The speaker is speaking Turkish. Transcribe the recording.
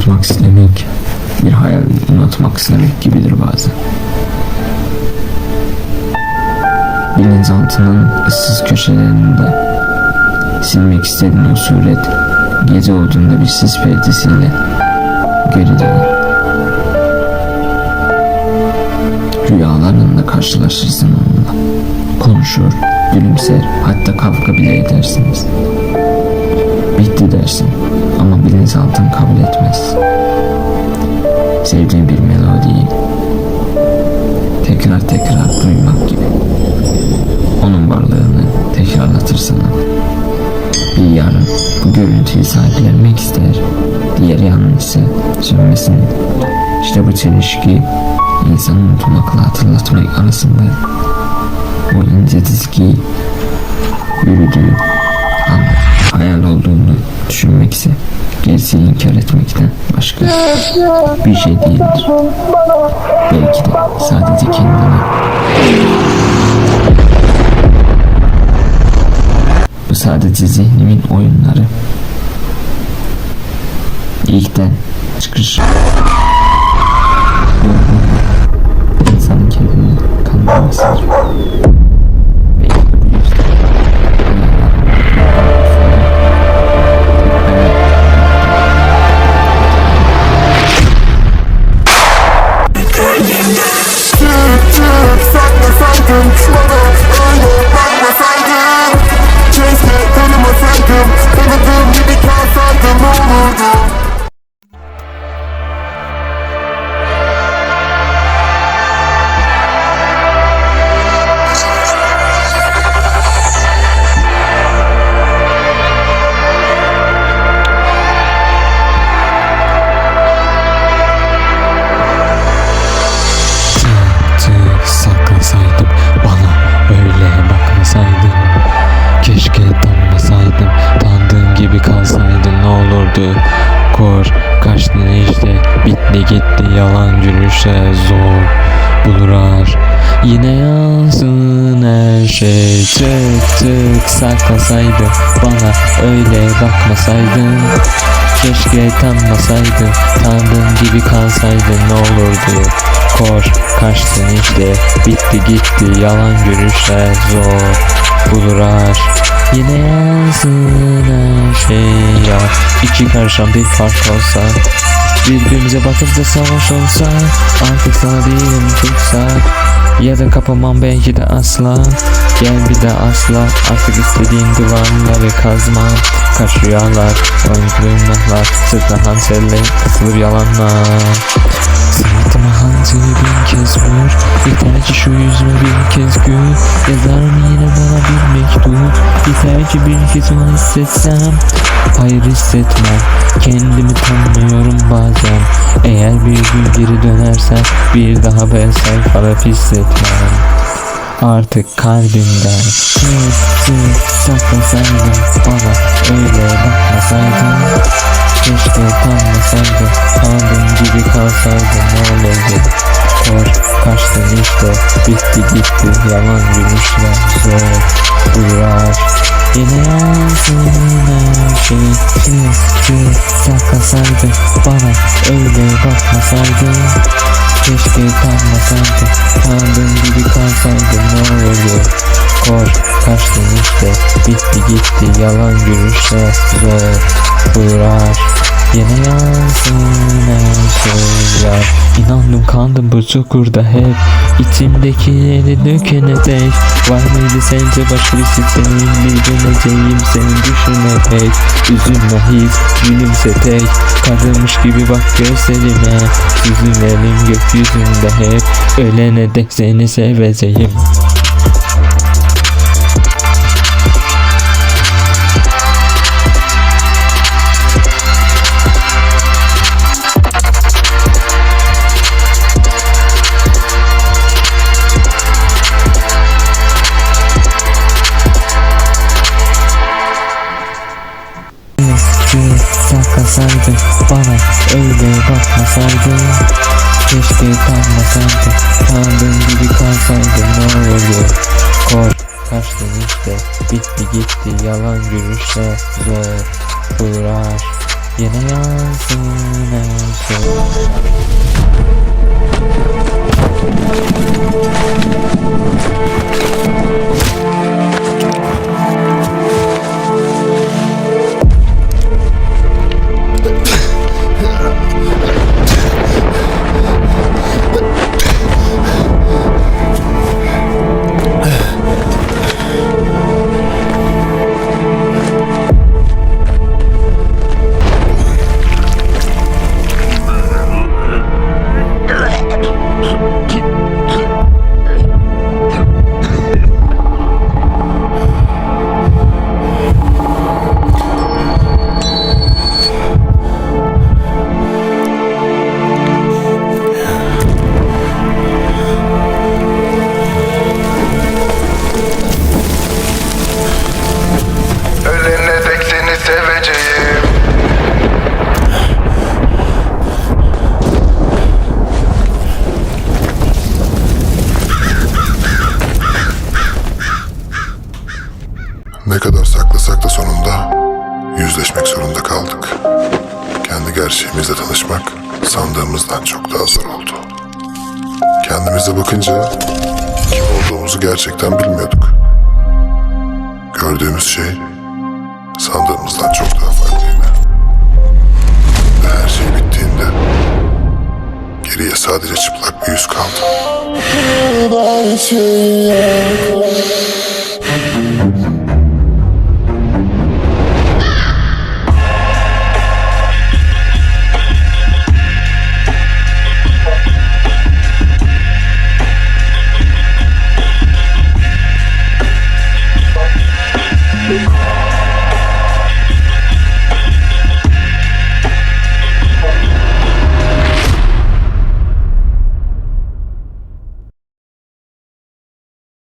unutmak istemek, bir hayal unutmak istemek gibidir bazen. Bilinçaltının ıssız köşelerinde silmek istediğin o suret gece olduğunda bir sis perdesiyle geri döner. Rüyalarında karşılaşırsın onunla. Konuşur, gülümser, hatta kavga bile edersiniz. Bitti dersin ama bilinçaltın kabul etmez. Sevdiğin bir melodiyi tekrar tekrar duymak gibi. Onun varlığını tekrarlatır sana. Bir yarın bu görüntüyü sahiplenmek ister. Diğer yanın ise sönmesini. İşte bu çelişki insanı unutmakla hatırlatmak arasında o ince dizgiyi bir şey değildir. Belki de sadece kendine bu sadece zihnimin oyunları. İlkten çıkış. Olurdu. Kor kaçtın işte Bitti gitti yalan gülüşe zor Bulurar Yine yansın her şey. Tık tık saklasaydım Bana öyle bakmasaydın Keşke tanımasaydın Tanıdığım gibi kalsaydın ne olurdu? Kor kaçtın işte Bitti gitti yalan görüşler zor Bulurar Yine yansın her şey ya. İki karışan bir fark olsa Birbirimize bakıp da savaş olsa Artık sana değilim tutsak Ya da kapamam belki de asla Gel bir de asla. Artık istediğin duvarları kazma Kaç rüyalar Oyunculuklar Sırtla hançerle Kısılır yalanlar Sırtıma hançeri bin kez vur Yeter ki şu yüzüme bir kez gül Yazarım yine bana bir mektup? Yeter ki bir kez onu hissetsem. Hayır hissetmem. Kendimi tanımıyorum bazen. Eğer bir gün geri dönersen Bir daha ben sayfalar hissetmem Artık kalbimden tık saklasaydın Bana öyle bakmasaydın. Keşke tanımasaydın Tanıdığım gibi kalsaydın ne olurdu? Kor kaçtın işte. Bitti gitti. Yalan gülüşler Zor durar Yine yansın her şey. Tık saklasaydın Bana öyle bakmasaydın Keşke tanımasaydın Tanıdığım gibi kalsaydın ne olurdu Kor kaçtın işte Bitti gitti yalan gülüşler Zor durar Yine yansın şeyler. İnandım kandım bu çukurda hep. İçimdekileri dökene dek. Var mıydı sence başka bir senin Bir döneceğim seni düşünerek Üzülme hiç gülümse tek. Karılmış gibi bak gözlerime. Süzülerim gökyüzünde hep. Ölene dek seni seveceğim bana öyle bakmasaydın Keşke tanımasaydın Tanıdığım gibi kalsaydın ne olurdu Kor kaçtın işte Bitti gitti yalan gülüşler zor Durar Yine yansın her şey Ölene gerçeğimizle tanışmak sandığımızdan çok daha zor oldu. Kendimize bakınca kim olduğumuzu gerçekten bilmiyorduk. Gördüğümüz şey sandığımızdan çok daha farklıydı. Ve her şey bittiğinde geriye sadece çıplak bir yüz kaldı.